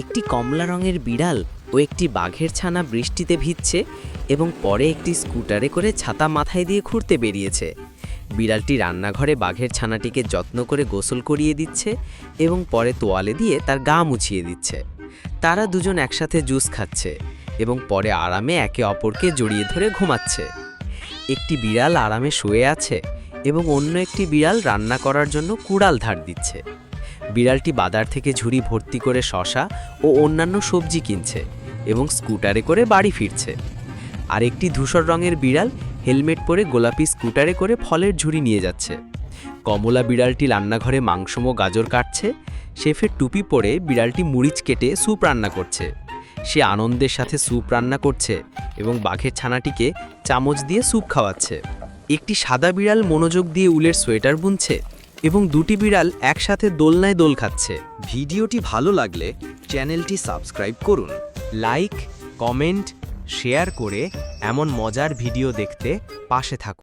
একটি কমলা রঙের বিড়াল ও একটি বাঘের ছানা বৃষ্টিতে ভিজছে এবং পরে একটি স্কুটারে করে ছাতা মাথায় দিয়ে ঘুরতে বেরিয়েছে। বিড়ালটি রান্নাঘরে বাঘের ছানাটিকে যত্ন করে গোসল করিয়ে দিচ্ছে এবং পরে তোয়ালে দিয়ে তার গা মুছিয়ে দিচ্ছে। তারা দুজন একসাথে জুস খাচ্ছে এবং পরে আরামে একে অপরকে জড়িয়ে ধরে ঘুমাচ্ছে। একটি বিড়াল আরামে শুয়ে আছে এবং অন্য একটি বিড়াল রান্না করার জন্য কুড়াল ধার দিচ্ছে। বিড়ালটি বাজার থেকে ঝুড়ি ভর্তি করে শশা ও অন্যান্য সবজি কিনছে এবং স্কুটারে করে বাড়ি ফিরছে। আর একটি ধূসর রঙের বিড়াল হেলমেট পরে গোলাপি স্কুটারে করে ফলের ঝুড়ি নিয়ে যাচ্ছে। কমলা বিড়ালটি রান্নাঘরে মাংসমো গাজর কাটছে। শেফের টুপি পরে বিড়ালটি মুড়িচ কেটে স্যুপ রান্না করছে। সে আনন্দের সাথে স্যুপ রান্না করছে এবং বাঘের ছানাটিকে চামচ দিয়ে স্যুপ খাওয়াচ্ছে। একটি সাদা বিড়াল মনোযোগ দিয়ে উলের সোয়েটার বুনছে। এবং দুটি বিড়াল একসাথে দোলনায় দোল খাচ্ছে। ভিডিওটি ভালো লাগলে চ্যানেলটি সাবস্ক্রাইব করুন। লাইক, কমেন্ট, শেয়ার করে এমন মজার ভিডিও দেখতে পাশে থাকুন।